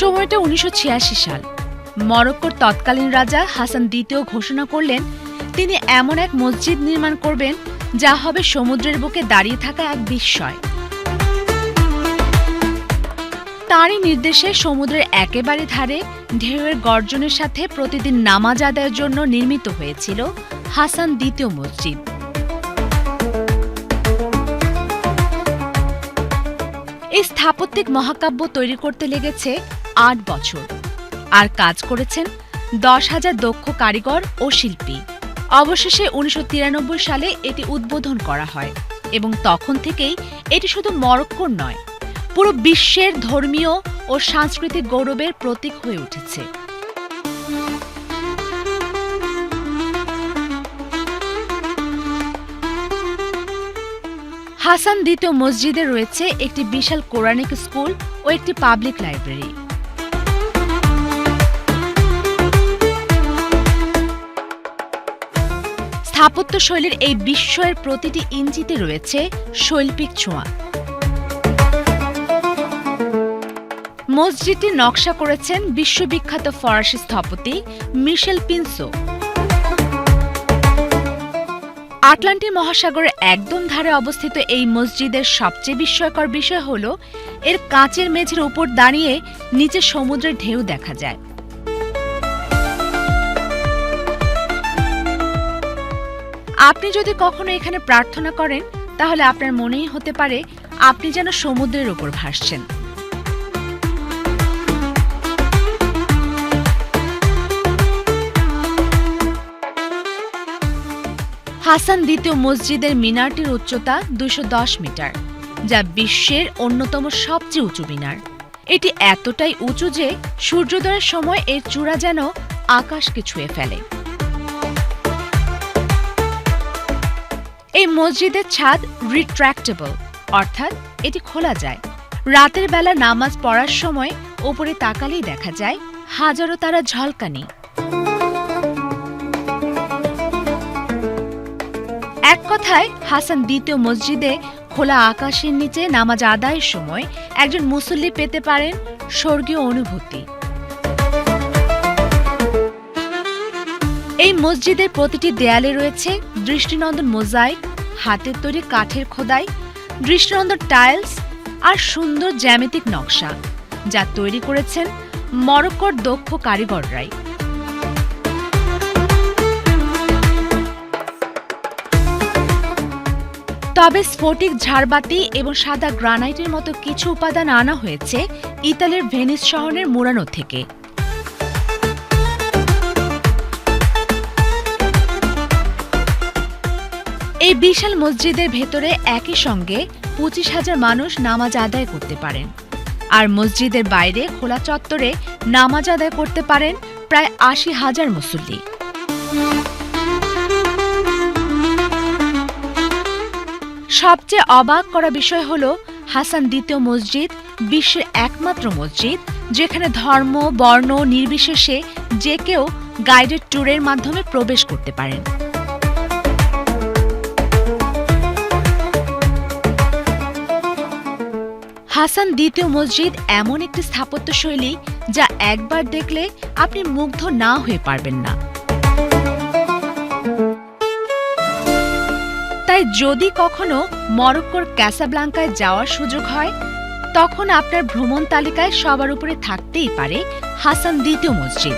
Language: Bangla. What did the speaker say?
সময়টা উনিশশো ছিয়াশি সাল। মরক্কোর তৎকালীন রাজা হাসান দ্বিতীয় ঘোষণা করলেন, তিনি এমন এক মসজিদ নির্মাণ করবেন, যা হবে সমুদ্রের বুকে দাঁড়িয়ে থাকা এক বিস্ময়। তারই নির্দেশে সমুদ্রের একেবারে ধারে ঢেউয়ের গর্জনের সাথে প্রতিদিন নামাজ আদায়ের জন্য নির্মিত হয়েছিল হাসান দ্বিতীয় মসজিদ। এই স্থাপত্যিক মহাকাব্য তৈরি করতে লেগেছে আট বছর। আর কাজ করেছেন দশ হাজার দক্ষ কারিগর ও শিল্পী। অবশেষে উনিশশো তিরানব্বই সালে এটি উদ্বোধন করা হয় এবং তখন থেকেই এটি শুধু মরক্কোর নয়, পুরো বিশ্বের ধর্মীয় ও সাংস্কৃতিক গৌরবের প্রতীক হয়ে উঠেছে। হাসান দ্বিতীয় মসজিদে রয়েছে একটি বিশাল কোরআনিক স্কুল ও একটি পাবলিক লাইব্রেরি। স্থাপত্য শৈলীর এই বিস্ময়ের প্রতিটি ইঞ্চিতে রয়েছে শৈল্পিক ছোঁয়া। মসজিদটি নকশা করেছেন বিশ্ববিখ্যাত ফরাসি স্থপতি মিশেল পিনসো। আটলান্টি মহাসাগরের একদম ধারে অবস্থিত এই মসজিদের সবচেয়ে বিস্ময়কর বিষয় হল, এর কাঁচের মেঝের উপর দাঁড়িয়ে নিচে সমুদ্রের ঢেউ দেখা যায়। আপনি যদি কখনো এখানে প্রার্থনা করেন, তাহলে আপনার মনেই হতে পারে আপনি যেন সমুদ্রের ওপর ভাসছেন। হাসান দ্বিতীয় মসজিদের মিনারটির উচ্চতা দুশো মিটার, যা বিশ্বের অন্যতম সবচেয়ে উঁচু মিনার। এটি এতটাই উঁচু যে সূর্যোদয়ের সময় এর চূড়া যেন আকাশকে ছুঁয়ে ফেলে। এই মসজিদের ছাদ রিট্র্যাক্টেবল অর্থাৎ এটি খোলা যায়। রাতের বেলা নামাজ পড়ার সময় ওপরে তাকালেই দেখা যায় হাজারো তারা ঝলকানি। এক কথায়, হাসান দ্বিতীয় মসজিদে খোলা আকাশের নিচে নামাজ আদায়ের সময় একজন মুসল্লি পেতে পারেন স্বর্গীয় অনুভূতি। এই মসজিদের প্রতিটি দেয়ালে রয়েছে দৃষ্টিনন্দন মোজাইক, হাতের তৈরি কাঠের খোদাই, দৃষ্টিনন্দন টাইলস আর সুন্দর জ্যামিতিক নকশা, যা তৈরি করেছেন মরক্কোর দক্ষ কারিগররাই। তবে স্ফটিক ঝাড়বাতি এবং সাদা গ্রানাইটের মতো কিছু উপাদান আনা হয়েছে ইতালির ভেনিস শহরের মুরানো থেকে। এই বিশাল মসজিদের ভেতরে একই সঙ্গে পঁচিশ হাজার মানুষ নামাজ আদায় করতে পারেন। আর মসজিদের বাইরে খোলা চত্বরে নামাজ আদায় করতে পারেন প্রায় আশি হাজার মুসল্লি। সবচেয়ে অবাক করা বিষয় হল হাসান দ্বিতীয় মসজিদ, বিশ্বের একমাত্র মসজিদ, যেখানে ধর্ম, বর্ণ, নির্বিশেষে যে কেউ গাইডেড ট্যুরের মাধ্যমে প্রবেশ করতে পারেন। হাসান দ্বিতীয় মসজিদ এমন একটি স্থাপত্যশৈলী যা একবার দেখলে আপনি মুগ্ধ না হয়ে পারবেন না। তাই যদি কখনো মরক্কোর ক্যাসাব্লাঙ্কায় যাওয়ার সুযোগ হয়, তখন আপনার ভ্রমণ তালিকায় সবার উপরে থাকতেই পারে হাসান দ্বিতীয় মসজিদ।